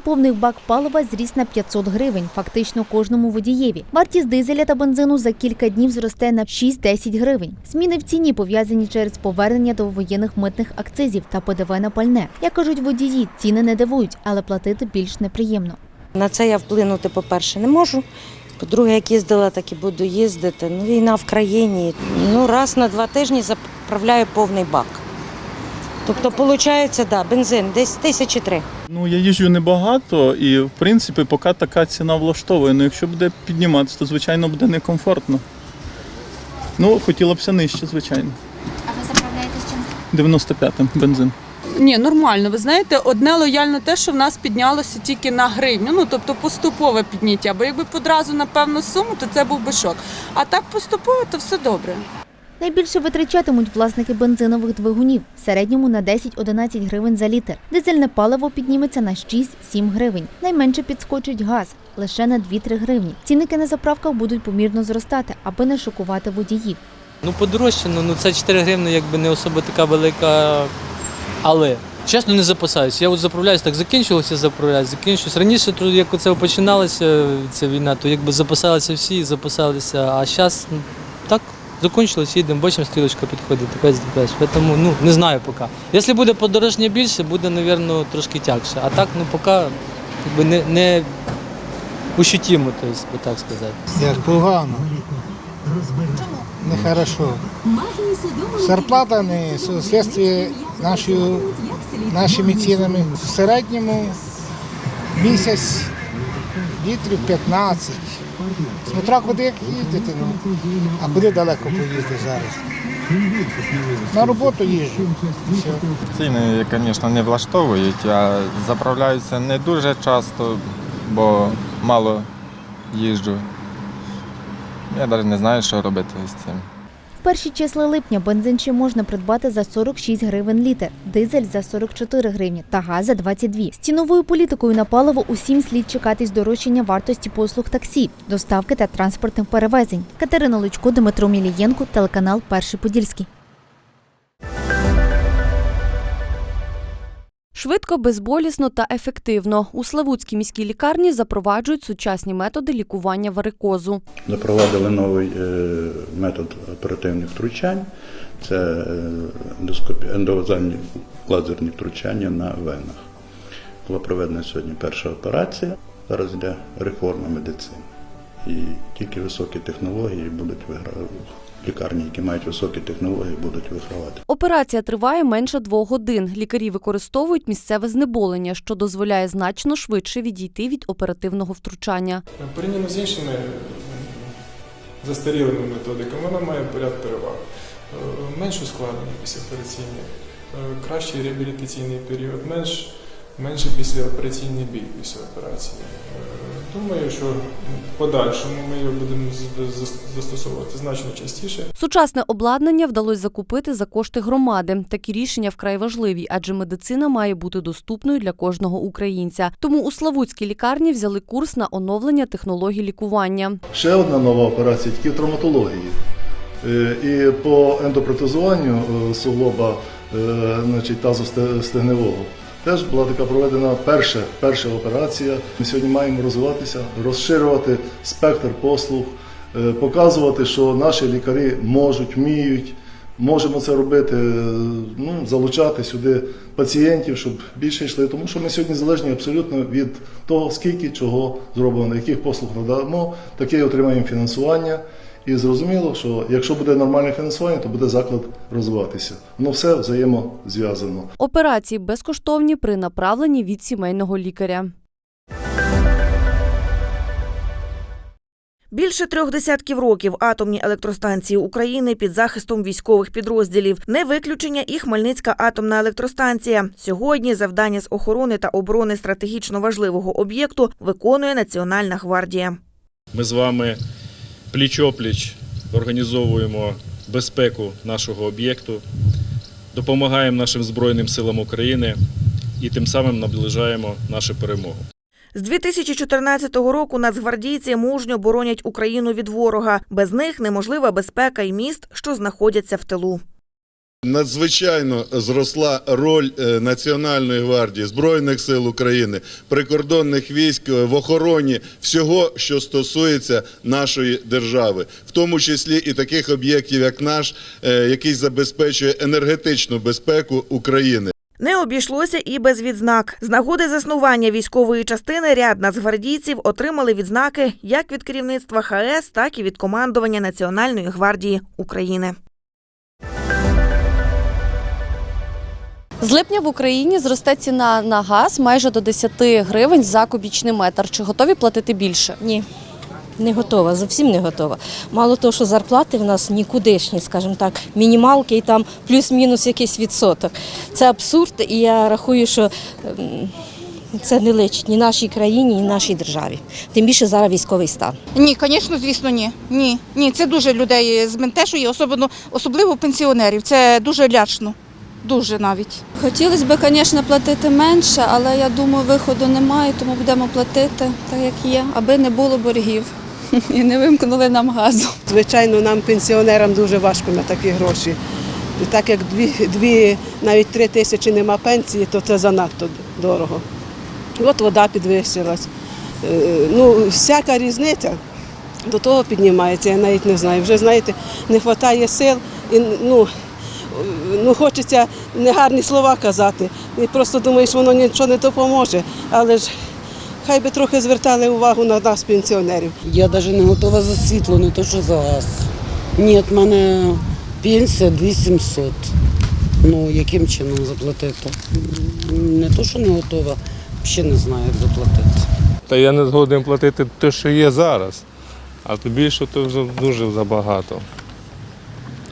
повний бак палива зріс на 500 гривень, фактично кожному водієві. Вартість дизеля та бензину за кілька днів зросте на 6-10 гривень. Зміни в ціні пов'язані через повернення до воєнних митних акцизів та ПДВ на пальне. Як кажуть водії, ціни не дивують, але платити більш неприємно. На це я вплинути, по-перше, не можу. По-друге, як їздила, так і буду їздити. Ну, війна в країні. Ну, раз на два тижні заправляю повний бак. Тобто, виходить, да, бензин десь тисячі три. Ну, я їжджу небагато і, в принципі, поки така ціна влаштовує. Ну, якщо буде підніматися, то звичайно буде некомфортно. Ну, хотілося б нижче, звичайно. А ви заправляєтесь чим? 95-м бензин. Ні, нормально. Ви знаєте, одне лояльно те, що в нас піднялося тільки на гривню, ну тобто поступове підняття. Бо якби одразу на певну суму, то це був би шок. А так поступово, то все добре. Найбільше витрачатимуть власники бензинових двигунів в середньому на 10-11 гривень за літр. Дизельне паливо підніметься на 6-7 гривень. Найменше підскочить газ лише на 2-3 гривні. Цінники на заправках будуть помірно зростати, аби не шокувати водіїв. Ну, подорожчано, ну це 4 гривні, якби не особо така велика. Але чесно не запасаюсь. Я от заправляюсь, так закінчилося, заправляюсь, закінчуюсь. Раніше, як оце починалася ця війна, то якби запасалися всі, запасалися, а зараз ну, так. Закончилось, їдемо, бачимо, стрілочка підходить, така здобувач. Тому ну, не знаю поки. Якщо буде подорожнє більше, буде, мабуть, трошки тягше. А так, ну поки якби, не, не ощутимо, тобто, би так сказати. Як погано. Нехорошо. Зарплата не соответствує нашою, нашими цінами. В середньому місяць літрів 15. Смотря куди як їздити, ну, а куди далеко поїздити зараз. На роботу їжджу. Ціни, звісно, не влаштовують, а заправляюся не дуже часто, бо мало їжджу. Я навіть не знаю, що робити з цим. Перші числа липня бензин ще можна придбати за 46 гривень літр, дизель за 44 гривні та газ за 22. З ціновою політикою на паливо усім слід чекати здорожчання вартості послуг таксі, доставки та транспортних перевезень. Катерина Лучко, Дмитро Мілієнко, телеканал Перший Подільський. Швидко, безболісно та ефективно у Славутській міській лікарні запроваджують сучасні методи лікування варикозу. Запровадили новий е, метод оперативних втручань. Це е, ендовазальні лазерні втручання на венах. Була проведена сьогодні перша операція. Зараз йде реформа медицини. І тільки високі технології будуть вигравати. Лікарні, які мають високі технології, будуть вигравати. Операція триває менше двох годин. Лікарі використовують місцеве знеболення, що дозволяє значно швидше відійти від оперативного втручання. Порівняно з іншими застарілими методиками, вона має ряд переваг. Е, Менш ускладнення післяопераційне, е, кращий реабілітаційний період, менш, менший післяопераційний біль після операції. Е, Думаю, що в подальшому ми його будемо застосовувати значно частіше. Сучасне обладнання вдалося закупити за кошти громади. Такі рішення вкрай важливі, адже медицина має бути доступною для кожного українця. Тому у Славутській лікарні взяли курс на оновлення технологій лікування. Ще одна нова операція тільки в травматології. Е, І по ендопротезуванню е, суглоба значить, тазостегневого теж була така проведена перша, перша операція. Ми сьогодні маємо розвиватися, розширювати спектр послуг, е, показувати, що наші лікарі можуть, вміють. Можемо це робити, е, ну, залучати сюди пацієнтів, щоб більше йшли. Тому що ми сьогодні залежні абсолютно від того, скільки чого зроблено, яких послуг надамо, таке отримаємо фінансування. І зрозуміло, що якщо буде нормальне фінансування, то буде заклад розвиватися. Воно все взаємозв'язано. Операції безкоштовні при направленні від сімейного лікаря. Більше трьох десятків років атомні електростанції України під захистом військових підрозділів. Не виключення і Хмельницька атомна електростанція. Сьогодні завдання з охорони та оборони стратегічно важливого об'єкту виконує Національна гвардія. Ми з вами пліч-опліч організовуємо безпеку нашого об'єкту, допомагаємо нашим Збройним силам України і тим самим наближаємо нашу перемогу. З 2014 року нацгвардійці мужньо боронять Україну від ворога. Без них неможлива безпека і міст, що знаходяться в тилу. Надзвичайно зросла роль е, Національної гвардії, Збройних сил України, прикордонних військ е, в охороні всього, що стосується нашої держави, в тому числі і таких об'єктів, як наш, е, який забезпечує енергетичну безпеку України. Не обійшлося і без відзнак. З нагоди заснування військової частини ряд нацгвардійців отримали відзнаки як від керівництва ХС, так і від командування Національної гвардії України. З липня в Україні зросте ціна на газ майже до 10 гривень за кубічний метр. Чи готові платити більше? Ні, не готова, зовсім не готова. Мало того, що зарплати в нас нікудишні, скажімо так, мінімалки і там плюс-мінус якийсь відсоток. Це абсурд, і я рахую, що ем, це не личить ні нашій країні, ні нашій державі. Тим більше зараз військовий стан. Ні, звісно, звісно, ні. Ні, ні, це дуже людей зментешує, особливо, особливо пенсіонерів. Це дуже лячно. Дуже навіть. Хотілося б, звісно, платити менше, але я думаю, виходу немає, тому будемо платити так, як є, аби не було боргів і не вимкнули нам газу. Звичайно, нам, пенсіонерам, дуже важко на такі гроші. І так як дві, дві, навіть три тисячі нема пенсії, то це занадто дорого. От вода підвищилась. Е, Ну, всяка різниця до того піднімається, я навіть не знаю. Вже знаєте, не вистачає сил і ну, ну, хочеться негарні слова казати. І просто думаєш, воно нічого не допоможе. Але ж хай би трохи звертали увагу на нас, пенсіонерів. Я навіть не готова за світло, не то що за газ. Ні, в мене пенсія 2700. Ну, яким чином заплатити? Не то, що не готова, ще не знаю, як заплатити. Та я не згоден платити те, що є зараз, а то більше то вже дуже забагато.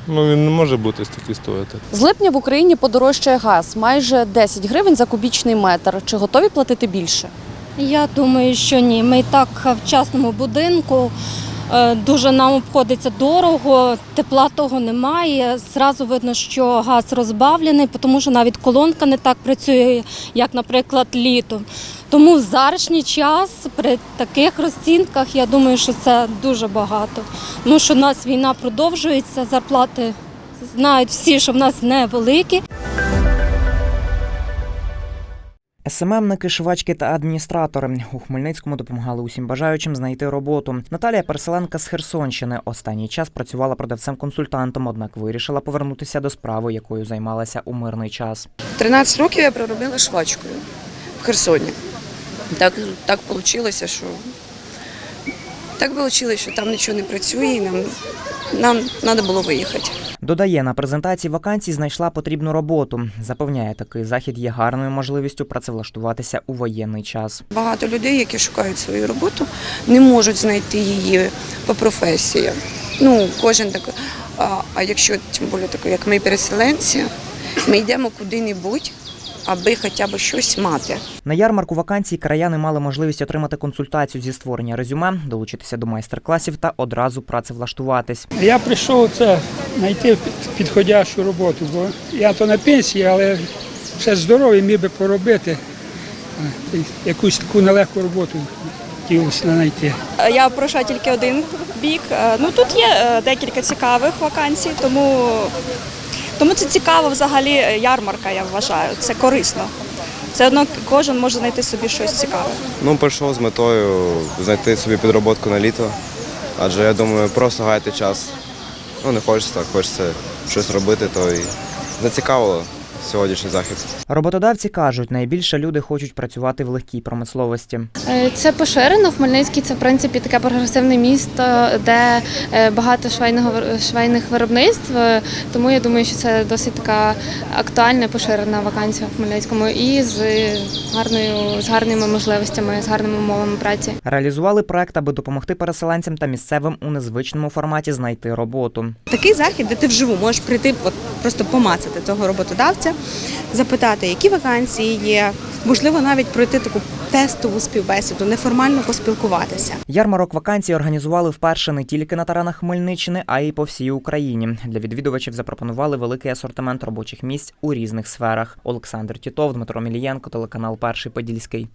Ну він не може бути стільки стоїти. З липня в Україні подорожчає газ майже 10 гривень за кубічний метр. Чи готові платити більше? Я думаю, що ні. Ми і так в частному будинку. Е, Дуже нам обходиться дорого, тепла того немає. Зразу видно, що газ розбавлений, тому що навіть колонка не так працює, як, наприклад, літом. Тому в зарашній час при таких розцінках я думаю, що це дуже багато. Тому що в нас війна продовжується, зарплати знають всі, що в нас невеликі. СММники, швачки та адміністратори у Хмельницькому допомагали усім бажаючим знайти роботу. Наталія переселенка з Херсонщини. Останній час працювала продавцем-консультантом, однак вирішила повернутися до справи, якою займалася у мирний час. 13 років я проробила швачкою в Херсоні. Так, так вийшло, що так вийшло, що там нічого не працює, і нам, нам треба було виїхати. Додає, на презентації вакансій знайшла потрібну роботу. Запевняє, такий захід є гарною можливістю працевлаштуватися у воєнний час. Багато людей, які шукають свою роботу, не можуть знайти її по професії. Ну, кожен так. А, а якщо тим більше таке, як ми переселенці, ми йдемо куди-небудь, аби хоча б щось мати. На ярмарку вакансій краяни мали можливість отримати консультацію зі створення резюме, долучитися до майстер-класів та одразу працевлаштуватись. Я прийшов це знайти підходящу роботу, бо я то на пенсії, але ще здоровий міг би поробити. Якусь таку нелегку роботу знайти. Я пройшла тільки один бік. Е, Ну тут є е, декілька цікавих вакансій, тому, тому це цікава взагалі е, ярмарка, я вважаю. Це корисно. Все одно кожен може знайти собі щось цікаве. Ну, прийшов з метою знайти собі підроботку на літо. Адже я думаю, просто гаяти час. Ну, не хочеться так, хочеться щось робити, то і зацікавило сьогоднішній захід. Роботодавці кажуть, найбільше люди хочуть працювати в легкій промисловості. Е, Це поширено. Хмельницький це в принципі таке прогресивне місто, де е, багато швейного швейних виробництв. Е, Тому я думаю, що це досить така актуальна поширена вакансія в Хмельницькому і з гарною з гарними можливостями, з гарними умовами праці. Реалізували проект, аби допомогти переселенцям та місцевим у незвичному форматі знайти роботу. Такий захід, де ти вживу можеш прийти, от просто помацати того роботодавця, запитати, які вакансії є, можливо, навіть пройти таку тестову співбесіду, неформально поспілкуватися. Ярмарок вакансій організували вперше не тільки на таранах Хмельниччини, а й по всій Україні. Для відвідувачів запропонували великий асортимент робочих місць у різних сферах. Олександр Тітов, Дмитро Мілієнко, телеканал Перший Подільський.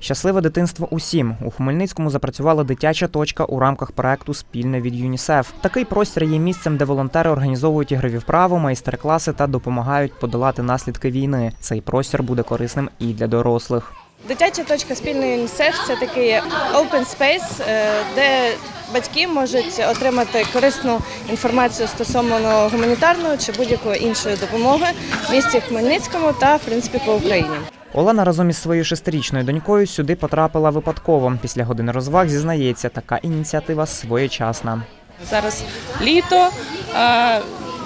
Щасливе дитинство усім у Хмельницькому запрацювала дитяча точка у рамках проекту Спільне від ЮНІСЕФ. Такий простір є місцем, де волонтери організовують ігрові вправи, майстер-класи та допомагають подолати наслідки війни. Цей простір буде корисним і для дорослих. Дитяча точка спільної ЮНІСЕФ це такий open space, е, де батьки можуть отримати корисну інформацію стосовно гуманітарної чи будь-якої іншої допомоги в місті Хмельницькому та в принципі по Україні. Олена разом із своєю шестирічною донькою сюди потрапила випадково. Після години розваг зізнається, така ініціатива своєчасна. Зараз літо.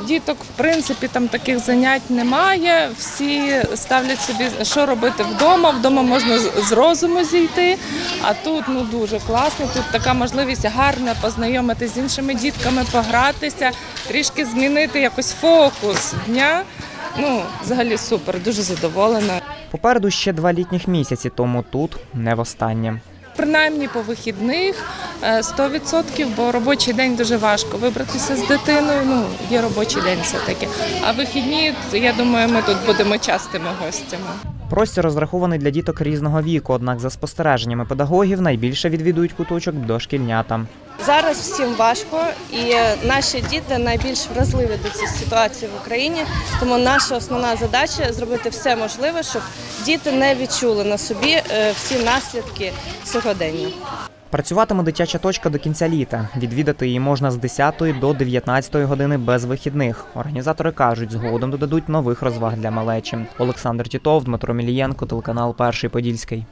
Діток, в принципі, там таких занять немає. Всі ставлять собі, що робити вдома. Вдома можна з- розуму зійти. А тут ну дуже класно. Тут така можливість гарна познайомитися з іншими дітками, погратися, трішки змінити якось фокус дня. Ну, взагалі супер, дуже задоволена. Попереду ще два літніх місяці, тому тут не востаннє. Принаймні по вихідних е, 100%, бо робочий день дуже важко вибратися з дитиною. Ну, є робочий день все-таки. А вихідні, я думаю, ми тут будемо частими гостями. Простір розрахований для діток різного віку, однак за спостереженнями педагогів найбільше відвідують куточок дошкільнятам. Зараз всім важко, і наші діти найбільш вразливі до цієї ситуації в Україні. Тому наша основна задача зробити все можливе, щоб діти не відчули на собі е, всі наслідки сьогодення. Працюватиме дитяча точка до кінця літа. Відвідати її можна з 10 до 19 години без вихідних. Організатори кажуть, згодом додадуть нових розваг для малечі. Олександр Тітов, Дмитро Мілієнко, телеканал Перший Подільський.